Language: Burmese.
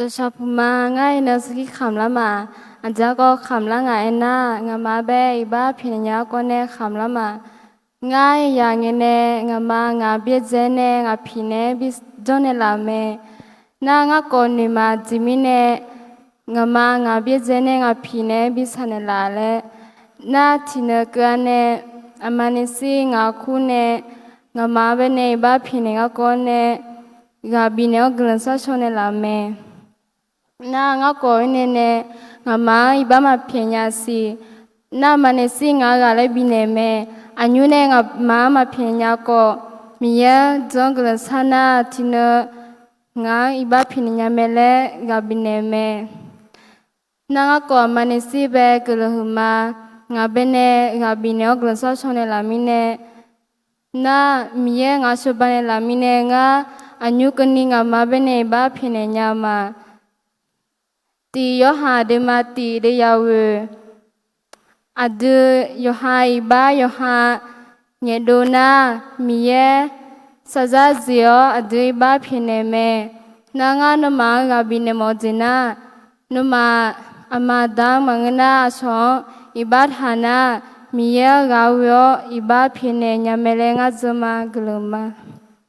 တခြားပမာငိုင်းနစကိခမ်လာမာအဇာကောခမ်လာငါအနာငမဘဲဘာဖိနညာကောနဲ့ခမ်လာမာငိုင်းရငင်းနဲ့ငမငါပြည့်စဲနဲ့ငါဖိနေဘစ်ဂျွန်လာမဲနာငါကောနေမာဂျီမီနဲ့ငမငါပြည့်စဲနဲ့ငါဖိနေဘစ်ဆန်လာလဲနာတီနကနဲ့အမနစီငါခုနဲ့ငမဘဲနဲ့ဘာဖိနေငါကောနဲ့ဂါဘီနဲ့ဂလန်ဆာချွန်လာမဲ na nga ko ne ne nga ma i ba ma phenya si na ma ne si nga ga le bi ne me anyu ne nga ma ma phenya ko mi ya jong gla sana ti ne nga i ba phinya me le ga bi ne me na nga ko ma ne si be gla hu ma nga be ne ga bi ne gla sa chone la mi ne na mi ya nga sho ba ne la mi ne nga anyu ka ni nga ma be ne ba phinya nya ma တီယောဟာဒေမတီရေယဝေအဒယောဟာイဘာယောဟာညေဒိုနာမီယေစဇာဇီယောအဒိဘာဖိနေမေနာငါနမဂဘိနေမောဇိနာနမအမဒါမငနာဆောဣဘတ်ဟာနာမီယေဂါဝယောဣဘဖိနေညမေလေငါဇမဂလမ